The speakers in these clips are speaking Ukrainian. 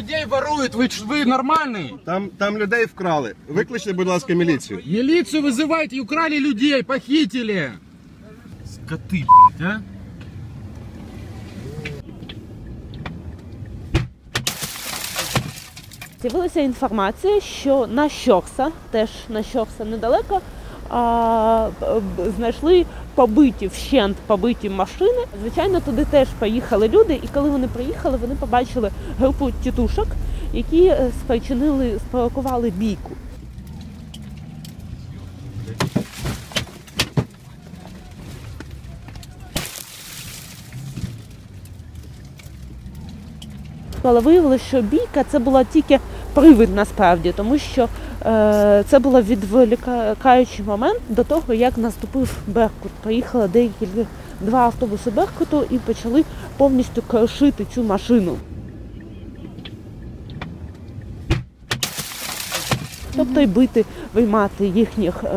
блядь, ви, ч- ви нормальний? Там, там людей вкрали. Викличте, будь ласка, міліцію. Милицию вызывайте, украли людей, похитили. Скоты, блядь, а? З'явилася інформація, що на Щокса, теж на Щокса недалеко, а, знайшли побиті вщент побиті машини. Звичайно, туди теж поїхали люди, і коли вони приїхали, вони побачили групу тітушок, які е, спричинили, спровокували бійку. Але виявилося, що бійка це була тільки привид насправді, тому що це був відволікаючий момент до того, як наступив Беркут. Поїхали деякі два автобуси Беркуту і почали повністю крошити цю машину. Тобто й бити, виймати їхніх е,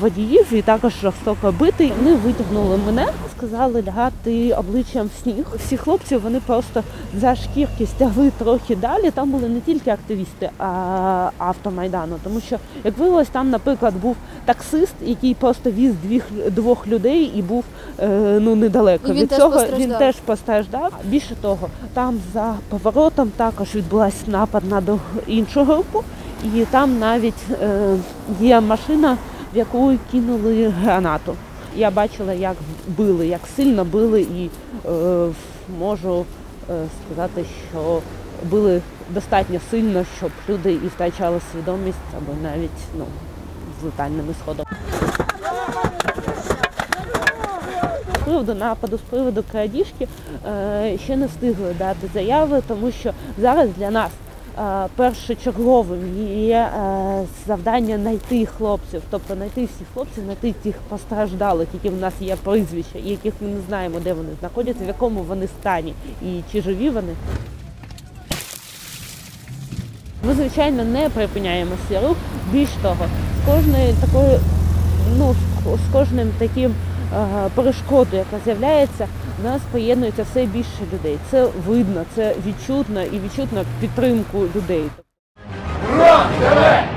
водіїв і також жорстоко бити. Вони витягнули мене, сказали лягати обличчям в сніг. Всі хлопці вони просто за шкірки стягли трохи далі. Там були не тільки активісти а, автомайдану, тому що як виявилось, там, наприклад, був таксист, який просто віз двох людей і був е, ну недалеко. І він Від теж цього він теж постраждав. Більше того, там за поворотом також відбулася напад на іншу групу. І там навіть е, є машина, в яку кинули гранату. Я бачила, як били, як сильно били, і е, можу е, сказати, що били достатньо сильно, щоб люди і втрачали свідомість або навіть ну, з летальним ісходом. З приводу нападу, з приводу крадіжки ще не встигли дати заяви, тому що зараз для нас першочерговим є е, завдання знайти хлопців, тобто знайти всіх хлопців, знайти тих постраждалих, які в нас є прізвища, яких ми не знаємо, де вони знаходяться, в якому вони стані і чи живі вони. Ми, звичайно, не припиняємо свій рух. Більш того, з кожною такою, ну, з кожним таким е, перешкодою, яка з'являється, в нас поєднується все більше людей. Це видно, це відчутно і відчутно підтримку людей. Ура!